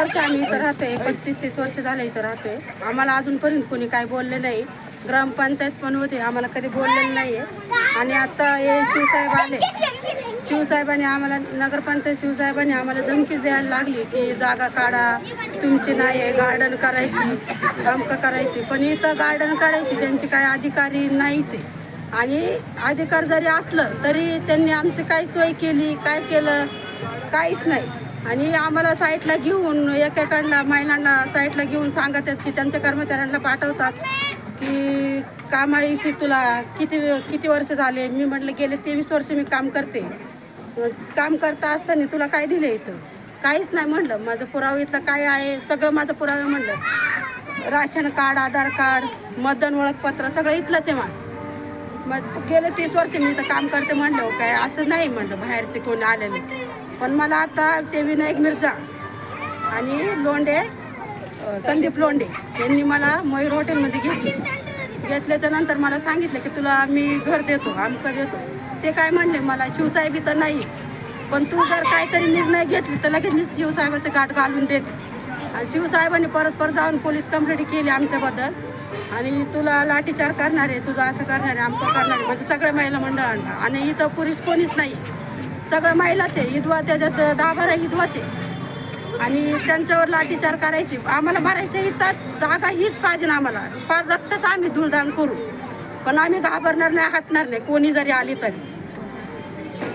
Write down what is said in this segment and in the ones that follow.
वर्ष आम्ही इथं राहतोय पस्तीस तीस वर्ष झालं इथं राहतोय. आम्हाला अजूनपर्यंत कोणी काय बोलले नाही. ग्रामपंचायत पण होते आम्हाला कधी बोललेलं नाही आहे आणि आता हे शिवसाहेब आले. शिवसाहेबांनी आम्हाला नगरपंचायत शिवसाहेबांनी आम्हाला धमकीच द्यायला लागली की जागा काढा तुमची नाही आहे गार्डन करायची अमकं करायची. पण इथं गार्डन करायची त्यांची काय अधिकारी नाहीच आहे. आणि अधिकार जरी असलं तरी त्यांनी आमची काय सोय केली काय केलं काहीच नाही. आणि आम्हाला साईटला घेऊन एकेकांना महिलांना साईटला घेऊन सांगत आहेत की त्यांच्या कर्मचाऱ्यांना पाठवतात की कामाविषयी तुला किती किती वर्ष झाले? मी म्हटलं गेले तेवीस वर्ष मी काम करते. काम करता असताना तुला काय दिलं इथं? काहीच नाही म्हणलं. माझं पुरावे इथलं काय आहे? सगळं माझं पुरावे म्हणलं. राशन कार्ड आधार कार्ड मतदान ओळखपत्र सगळं इथलंच आहे माझं. मग गेले तीस वर्ष मी इथं काम करते म्हणलं हो काय? असं नाही म्हणलं. बाहेरचे कोणी आलेले. पण मला आता ते विनायक मिर्झा आणि लोंडे संदीप लोंडे यांनी मला मयूर हॉटेलमध्ये घेतली. घेतल्याच्या नंतर मला सांगितलं की तुला मी घर देतो आमकं देतो. ते काय म्हणले मला शिवसाहेब तर नाही पण तू जर काहीतरी निर्णय घेतली तर लगेच मी शिवसाहेबाचं गाठ घालून देते. आणि शिवसाहेबांनी परस्पर जाऊन पोलीस कंप्लेंट केली आमच्याबद्दल. आणि तुला लाठीचार करणार आहे तुझं असं करणार आहे आमचं करणार आहे म्हणजे सगळ्या महिला मंडळांना. आणि इथं पुरुष कोणीच नाही सगळ्या महिलाच आहे. विधवा त्याच्यात दहा बारा विधवाच आहे. आणि त्यांच्यावर लाठीचार करायची. आम्हाला भरायचं इथंच जागा हीच पाहिजे ना आम्हाला. फार रक्तच आम्ही धुळदान करू. पण आम्ही घाबरणार नाही हटणार नाही. कोणी जरी आली तरी.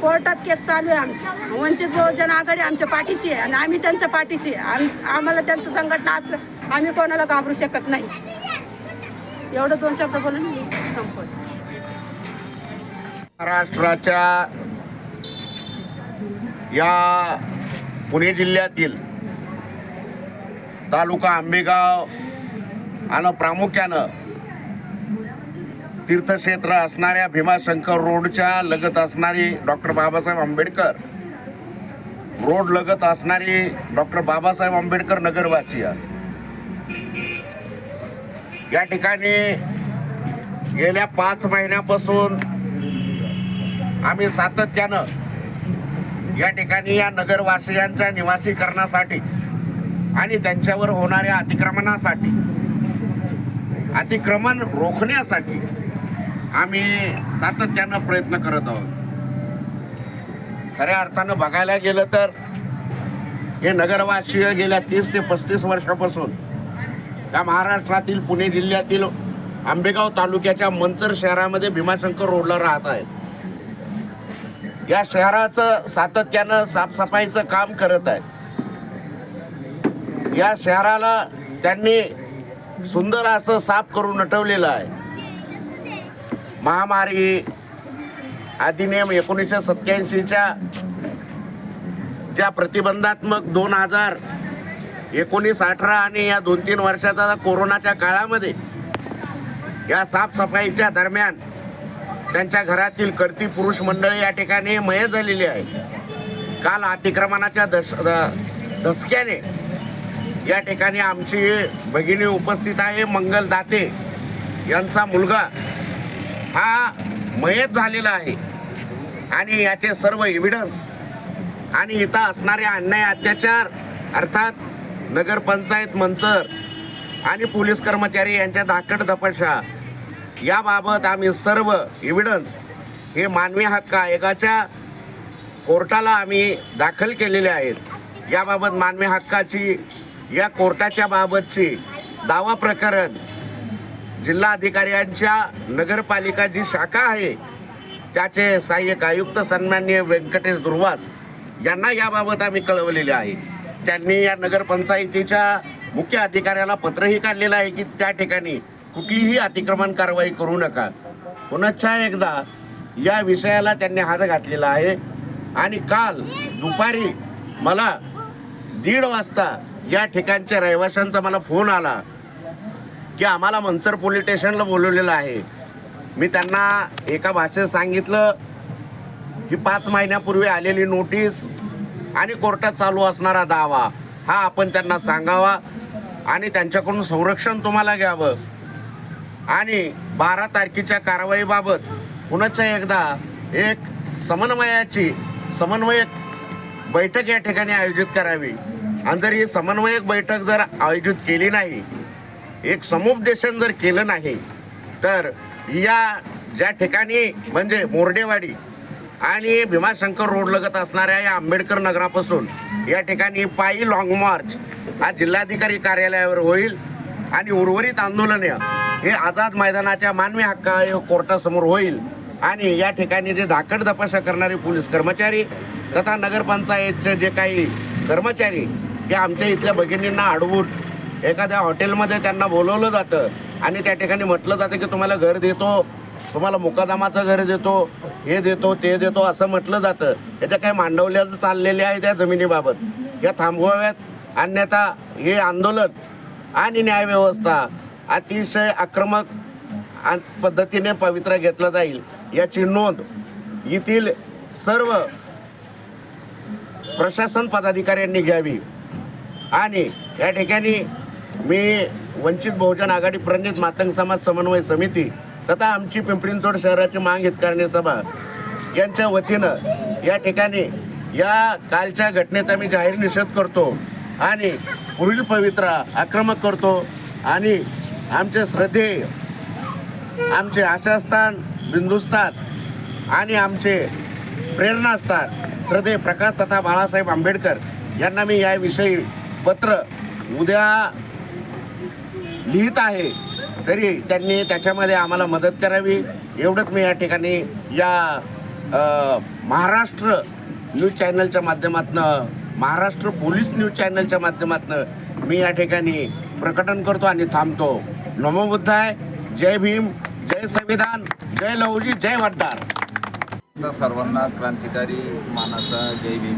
कोर्टात केस चालू आहे आमची. वंचित बहुजन आघाडी आमच्या पाठीशी आहे आणि आम्ही त्यांच्या पाठीशी आहे. आम- आम्हाला त्यांचं संघटना असलं आम्ही कोणाला घाबरू शकत नाही. एवढं दोन शब्द बोलून मी महाराष्ट्राच्या या पुणे जिल्ह्यातील तालुका आंबेगाव आणि प्रामुख्यानं तीर्थक्षेत्र असणाऱ्या भीमाशंकर रोडच्या लगत असणारी डॉक्टर बाबासाहेब आंबेडकर रोड लगत असणारी डॉक्टर बाबासाहेब आंबेडकर नगरवासीय या ठिकाणी गेल्या पाच महिन्यापासून आम्ही सातत्यानं या ठिकाणी या नगरवासियांच्या निवासीकरणासाठी आणि त्यांच्यावर होणाऱ्या अतिक्रमणासाठी अतिक्रमण रोखण्यासाठी आम्ही सातत्यानं प्रयत्न करत आहोत. खऱ्या अर्थानं बघायला गेलं तर हे नगरवासीय गेल्या तीस ते पस्तीस वर्षापासून या महाराष्ट्रातील पुणे जिल्ह्यातील आंबेगाव तालुक्याच्या मंचर शहरामध्ये भीमाशंकर रोडला राहत आहेत. या शहराचं सातत्यानं साफसफाईचं काम करत आहेत या शहराला त्यांनी सुंदर असं साफ करून नटवलेलं आहे. महामारी अधिनियम एकोणीसशे सत्याऐंशीच्या ज्या प्रतिबंधात्मक दोन हजार एकोणीस अठरा आणि या दोन तीन वर्षाचा कोरोनाच्या काळामध्ये या साफसफाईच्या दरम्यान त्यांच्या घरातील कर्ती पुरुष मंडळी या ठिकाणी मय झालेली आहे. काल अतिक्रमणाच्या दश धसक्याने या ठिकाणी आमची भगिनी उपस्थित आहे मंगल दाते यांचा मुलगा हा मयत झालेला आहे. आणि याचे सर्व एव्हिडन्स आणि इथं असणारे अन्याय अत्याचार अर्थात नगरपंचायत मंचर आणि पोलीस कर्मचारी यांच्या धाकट दपशा याबाबत आम्ही सर्व एव्हिडन्स हे मानवी हक्क आयोगाच्या कोर्टाला आम्ही दाखल केलेले आहेत. याबाबत मानवी हक्काची या कोर्टाच्या बाबतची दावा प्रकरण जिल्हाधिकाऱ्यांच्या नगरपालिका जी शाखा आहे त्याचे सहाय्यक आयुक्त सन्मान्य व्यंकटेश दुर्वास यांना याबाबत आम्ही कळवलेले आहे. त्यांनी या नगरपंचायतीच्या मुख्य अधिकाऱ्याला पत्रही काढलेलं आहे की त्या ठिकाणी कुठलीही अतिक्रमण कारवाई करू नका. पुनश्च एकदा या विषयाला त्यांनी हात घातलेला आहे. आणि काल दुपारी मला दीड वाजता या ठिकाणच्या रहिवाशांचा मला फोन आला की आम्हाला मंचर पोलीस स्टेशनला बोलवलेलं आहे. मी त्यांना एका भाषेत सांगितलं की पाच महिन्यापूर्वी आलेली नोटीस आणि कोर्टात चालू असणारा दावा हा आपण त्यांना सांगावा आणि त्यांच्याकडून संरक्षण तुम्हाला घ्यावं. आणि बारा तारखेच्या कारवाईबाबत पुनश्च एकदा एक समन्वयाची समन्वयक बैठक या ठिकाणी आयोजित करावी. आणि जर ही समन्वयक बैठक जर आयोजित केली नाही एक समुपदेशन जर केलं नाही तर या ज्या ठिकाणी म्हणजे मोर्डेवाडी आणि भीमाशंकर रोड लगत असणाऱ्या या आंबेडकर नगरापासून या ठिकाणी पायी लाँग मार्च हा जिल्हाधिकारी कार्यालयावर होईल आणि उर्वरित आंदोलन हे आझाद मैदानाच्या मानवी हक्क आयोग कोर्टासमोर होईल आणि या ठिकाणी जे धाकड तपासा करणारे पोलीस कर्मचारी तथा नगरपंचायतचे जे काही कर्मचारी ते आमच्या इथल्या भगिनींना अडवून एखाद्या हॉटेलमध्ये त्यांना बोलवलं जातं आणि त्या ठिकाणी म्हटलं जातं की तुम्हाला घर देतो तुम्हाला मुकादामाचं घर देतो हे देतो ते देतो असं म्हटलं जातं. याच्या काही मांडवल्या चाललेले आहे त्या जमिनीबाबत. या थांबवाव्यात. अन्यथा हे आंदोलन आणि न्यायव्यवस्था अतिशय आक्रमक पद्धतीने पवित्र घेतलं जाईल. याची नोंद येथील सर्व प्रशासन पदाधिकाऱ्यांनी घ्यावी. आणि या ठिकाणी मी वंचित बहुजन आघाडी प्रणित मातंग समाज समन्वय समिती तथा आमची पिंपरींचोड शहराची मांग हितकारणी सभा यांच्या वतीनं या ठिकाणी या कालच्या घटनेचा मी जाहीर निषेध करतो आणि पुढील पवित्रा आक्रमक करतो आणि आमचे श्रद्धेय आमचे आशास्थान बिंदुस्थान आणि आमचे प्रेरणास्थान श्रद्धे प्रकाश तथा बाळासाहेब आंबेडकर यांना मी याविषयी पत्र उद्या लिहित आहे. तरी त्यांनी त्याच्यामध्ये आम्हाला मदत करावी. एवढंच मी या ठिकाणी या महाराष्ट्र न्यूज चॅनलच्या माध्यमातनं महाराष्ट्र पोलीस न्यूज चॅनलच्या माध्यमातनं मी या ठिकाणी प्रकटन करतो आणि थांबतो. नमो बुद्धाय जय भीम. जय संविधान. जय लहुजी. जय वड्डार सर्वांना क्रांतिकारी मानाचा जय भीम.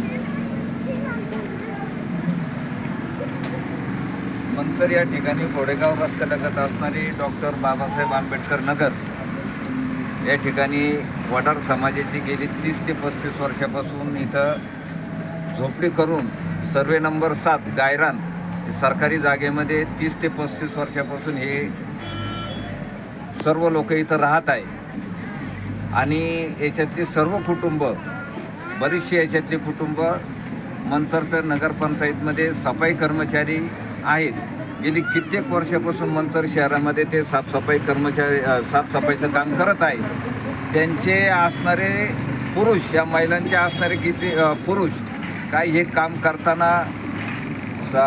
मंचर या ठिकाणी घोडेगाव रस्त्यालगत असणारी डॉक्टर बाबासाहेब आंबेडकर नगर या ठिकाणी वडार समाजाची गेली तीस ते पस्तीस वर्षापासून इथं झोपडी करून सर्वे नंबर सात गायरान सरकारी जागेमध्ये तीस ते पस्तीस वर्षापासून हे सर्व लोक इथं राहत आहे. आणि याच्यातली सर्व कुटुंब बरीचशी याच्यातली कुटुंब मंचरचं नगरपंचायतमध्ये सफाई कर्मचारी आहेत. गेली कित्येक वर्षापासून मंचर शहरामध्ये ते साफसफाई कर्मचारी साफसफाईचं काम करत आहे त्यांचे असणारे पुरुष या महिलांचे असणारे किती पुरुष काय हे काम करताना सा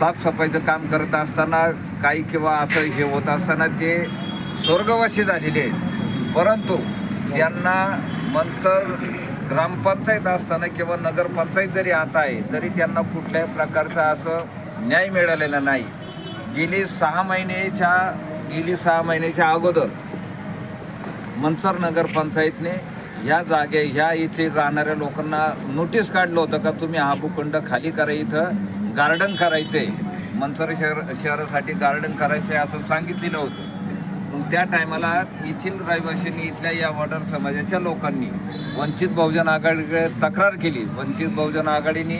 साफसफाईचं काम करत असताना काही किंवा असं हे होत असताना ते स्वर्गवासी झालेले आहेत. परंतु त्यांना मनसर ग्रामपंचायत असताना किंवा नगरपंचायत जरी आता आहे तरी त्यांना कुठल्याही प्रकारचा असं न्याय मिळालेला नाही. गेली सहा महिन्याच्या गेली सहा महिन्याच्या अगोदर मनसर नगरपंचायतने ह्या जागे ह्या इथे राहणाऱ्या लोकांना नोटीस काढलं होतं का तुम्ही हा भूखंड खाली करा इथं? गार्डन करायचं आहे मनसर शहर शहरासाठी गार्डन करायचं आहे असं सांगितलेलं होतं. मग त्या टायमाला येथील रहिवाशांनी इथल्या या वॉर्डर समाजाच्या लोकांनी वंचित बहुजन आघाडीकडे तक्रार केली. वंचित बहुजन आघाडीने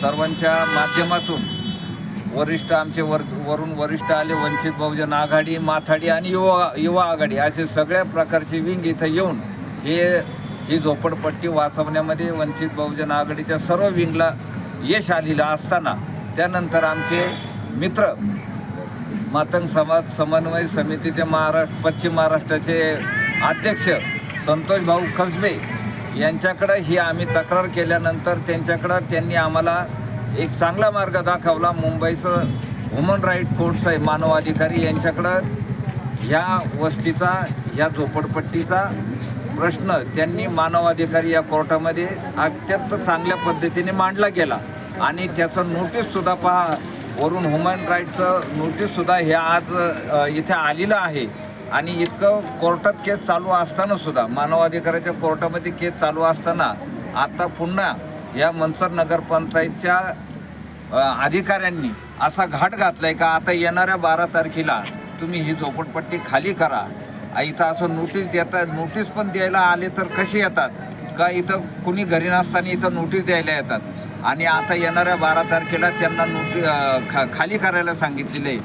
सर्वांच्या माध्यमातून वरिष्ठ आमचे वर वरून वरिष्ठ आले वंचित बहुजन आघाडी माथाडी आणि युवा युवा आघाडी असे सगळ्या प्रकारचे विंग इथं येऊन हे ही झोपडपट्टी वाचवण्यामध्ये वंचित बहुजन आघाडीच्या सर्व विंगला यश आलेलं असताना त्यानंतर आमचे मित्र मातंग समाज समन्वय समितीचे महाराष्ट्र पश्चिम महाराष्ट्राचे अध्यक्ष संतोष भाऊ कसबे यांच्याकडं ही आम्ही तक्रार केल्यानंतर त्यांच्याकडं त्यांनी आम्हाला एक चांगला मार्ग दाखवला. मुंबईचं ह्युमन राईट कोर्ट्स आहे मानवाधिकारी यांच्याकडं ह्या वस्तीचा ह्या झोपडपट्टीचा प्रश्न त्यांनी मानवाधिकारी या कोर्टामध्ये अत्यंत चांगल्या पद्धतीने मांडला गेला. आणि त्याचं नोटीससुद्धा पहा वरून ह्युमन राईटचं नोटीससुद्धा हे आज इथे आलेलं आहे. आणि इतकं कोर्टात केस चालू असतानासुद्धा मानवाधिकाराच्या कोर्टामध्ये केस चालू असताना आता पुन्हा या मनसर नगरपंचायतच्या अधिकाऱ्यांनी असा घाट घातला आहे का आता येणाऱ्या बारा तारखेला तुम्ही ही झोपडपट्टी खाली करा. इथं असं नोटीस देतात नोटीस पण द्यायला आले तर कसे येतात? का इथं कुणी घरी नसताना इथं नोटीस द्यायला येतात? आणि आता येणाऱ्या बारा तारखेला त्यांना नोटी खा खाली करायला सांगितलेलं आहे.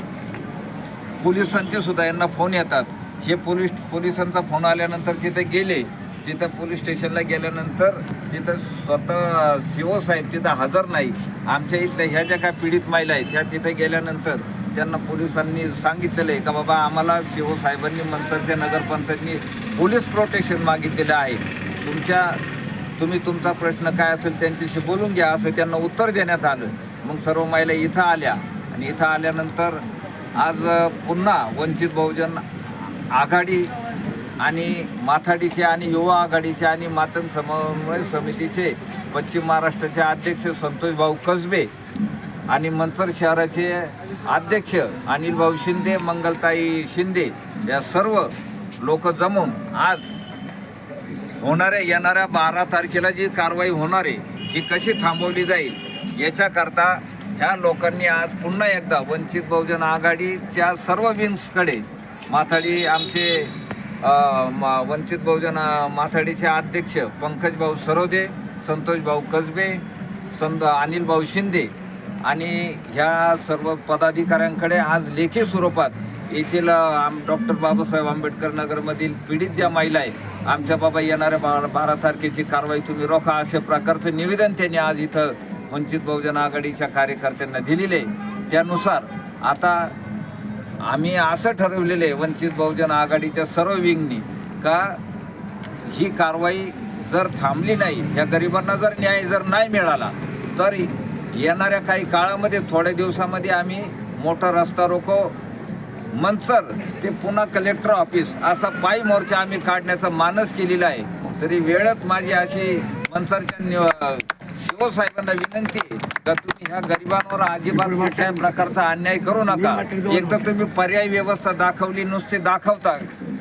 पोलिसांचे सुद्धा यांना फोन येतात. हे पोलीस पोलिसांचा फोन आल्यानंतर तिथे गेले तिथं पोलीस स्टेशनला गेल्यानंतर तिथं स्वतः सीओ साहेब तिथं हजर नाही. आमच्या इथल्या ह्या ज्या काय पीडित महिला आहेत ह्या तिथे गेल्यानंतर त्यांना पोलिसांनी सांगितलेलं आहे का बाबा आम्हाला शिवसाहेबांनी साहेबांनी नगरपंचायतनी पोलीस प्रोटेक्शन मागितलेलं आहे. तुमच्या तुम्ही तुमचा प्रश्न काय असेल त्यांच्याशी बोलून घ्या असं त्यांना उत्तर देण्यात आलं. मग सर्व महिला इथं आल्या आणि इथं आल्यानंतर आज पुन्हा वंचित बहुजन आघाडी आणि माथाडीचे आणि युवा आघाडीचे आणि मातंग समन्वय समितीचे पश्चिम महाराष्ट्राचे अध्यक्ष संतोष भाऊ कसबे आणि मंचर शहराचे अध्यक्ष अनिल भाऊ शिंदे मंगलताई शिंदे या सर्व लोक जमून आज होणाऱ्या येणाऱ्या बारा तारखेला जी कारवाई होणार आहे ही कशी थांबवली जाईल याच्याकरता ह्या लोकांनी आज पुन्हा एकदा वंचित बहुजन आघाडीच्या सर्व विंग्सकडे माथाडी आमचे म- वंचित बहुजन माथाडीचे अध्यक्ष पंकज भाऊ सरोदे संतोष भाऊ कसबे संत अनिल भाऊ शिंदे आणि ह्या सर्व पदाधिकाऱ्यांकडे आज लेखी स्वरूपात येथील आम डॉक्टर बाबासाहेब आंबेडकर नगरमधील पीडित ज्या महिला आहेत आमच्या बाबा येणाऱ्या बारा बारा तारखेची कारवाई तुम्ही रोखा अशा प्रकारचं निवेदन त्यांनी आज इथं वंचित बहुजन आघाडीच्या कार्यकर्त्यांना दिलेले आहे. त्यानुसार आता आम्ही असं ठरवलेलं आहे वंचित बहुजन आघाडीच्या सर्व विंगनी का ही कारवाई जर थांबली नाही या गरिबांना जर न्याय जर नाही मिळाला तर येणाऱ्या काही काळामध्ये थोड्या दिवसामध्ये आम्ही मोठा रस्ता रोको. मनसर ते पुन्हा कलेक्टर ऑफिस असा पायी मोर्चा आम्ही काढण्याचा मानस केलेला आहे. तरी वेळच माझी अशी मनसरच्या शिवसाहेबांना विनंती का तुम्ही ह्या गरिबांवर अजिबात कुठल्याही प्रकारचा अन्याय करू नका. एक तर तुम्ही पर्याय व्यवस्था दाखवली नुसते दाखवता.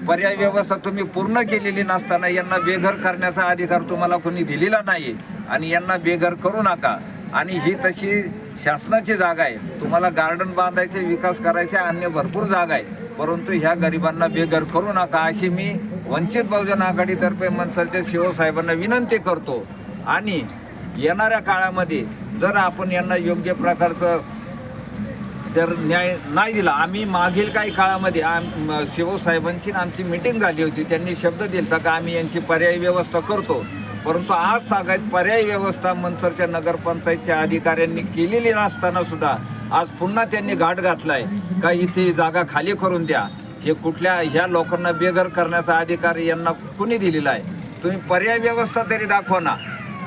पर्याय व्यवस्था तुम्ही पूर्ण केलेली नसताना यांना बेघर करण्याचा अधिकार तुम्हाला कोणी दिलेला नाही आणि यांना बेघर करू नका. आणि ही तशी शासनाची जागा आहे. तुम्हाला गार्डन बांधायचे विकास करायचे अन्य भरपूर जागा आहे. परंतु ह्या गरिबांना बेघर करू नका अशी मी वंचित बहुजन आघाडीतर्फे मनसरच्या शिवसाहेबांना विनंती करतो. आणि येणाऱ्या काळामध्ये जर आपण यांना योग्य प्रकारचं जर न्याय नाही दिला आम्ही मागील काही काळामध्ये आम शिवसाहेबांची आमची मिटिंग झाली होती त्यांनी शब्द दिला का आम्ही यांची पर्यायी व्यवस्था करतो. परंतु आज तागायत पर्यायी व्यवस्था मनसरच्या नगरपंचायतच्या अधिकाऱ्यांनी केलेली नसताना सुद्धा आज पुन्हा त्यांनी घाट घातलाय. का इथे जागा खाली करून द्या. हे कुठल्या ह्या लोकांना बेघर करण्याचा अधिकार यांना कुणी दिलेला आहे? तुम्ही पर्याय व्यवस्था तरी दाखवा ना.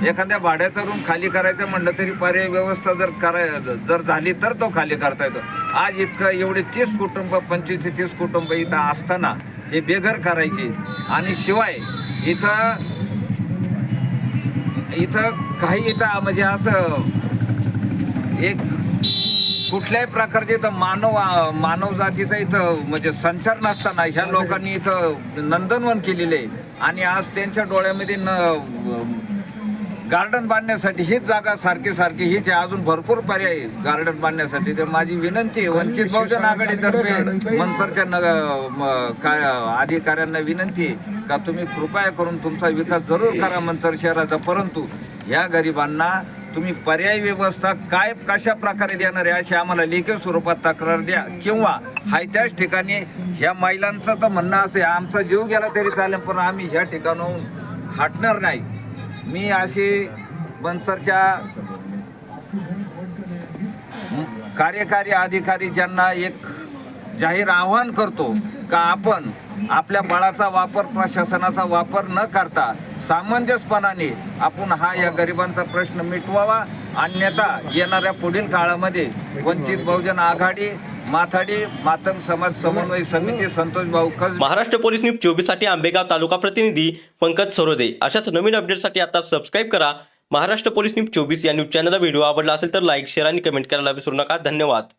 एखाद्या भाड्याचा रूम खाली करायचं म्हणलं तरी पर्याय व्यवस्था जर कराय जर झाली तर तो खाली करता येतो. आज इतकं एवढे तीस कुटुंब पंचवीस ते तीस कुटुंब इथं असताना हे बेघर करायचे. आणि शिवाय इथं इथं काही इथं म्हणजे असं एक कुठल्याही प्रकारचे इथं मानव मानव जातीचा इथं म्हणजे संचार नसताना ह्या लोकांनी इथं नंदनवन केलेले आहे. आणि आज त्यांच्या डोळ्यामध्ये न गार्डन बांधण्यासाठी हीच जागा सारखी सारखी हीच आहे. अजून भरपूर पर्याय आहे गार्डन बांधण्यासाठी. तर माझी विनंती आहे वंचित बहुजन आघाडीतर्फे मंतरच्या नग काय अधिकाऱ्यांना विनंती आहे का तुम्ही कृपया करून तुमचा विकास जरूर करा मंतर शहराचा. परंतु ह्या गरिबांना तुम्ही पर्यायी व्यवस्था काय कशा प्रकारे देणार आहे अशी आम्हाला लेखी स्वरूपात तक्रार द्या. किंवा हाय त्याच ठिकाणी ह्या महिलांचं तर म्हणणं असं आमचा जीव गेला तरी चालेल पण आम्ही ह्या ठिकाणाहून हटणार नाही. मी अशी बनसरच्या कार्यकारी अधिकारी ज्यांना एक जाहीर आवाहन करतो का आपण आपल्या बळाचा वापर प्रशासनाचा वापर न करता सामंजस्यपणाने आपण हा या गरिबांचा प्रश्न मिटवावा. अन्यथा येणाऱ्या पुढील काळामध्ये वंचित बहुजन आघाडी माथाडी मातंग समाज समन्वय समिती संतोष भाऊ कस महाराष्ट्र पोलीस न्यूज चोवीससाठी आंबेगाव तालुका प्रतिनिधी पंकज सरोदे. अशाच नवीन अपडेटसाठी आता सबस्क्राईब करा. महाराष्ट्र पोलीस न्यूज चोवीस या न्यूज चॅनलला व्हिडिओ आवडला असेल तर लाईक शेअर आणि कमेंट करायला विसरू नका. धन्यवाद.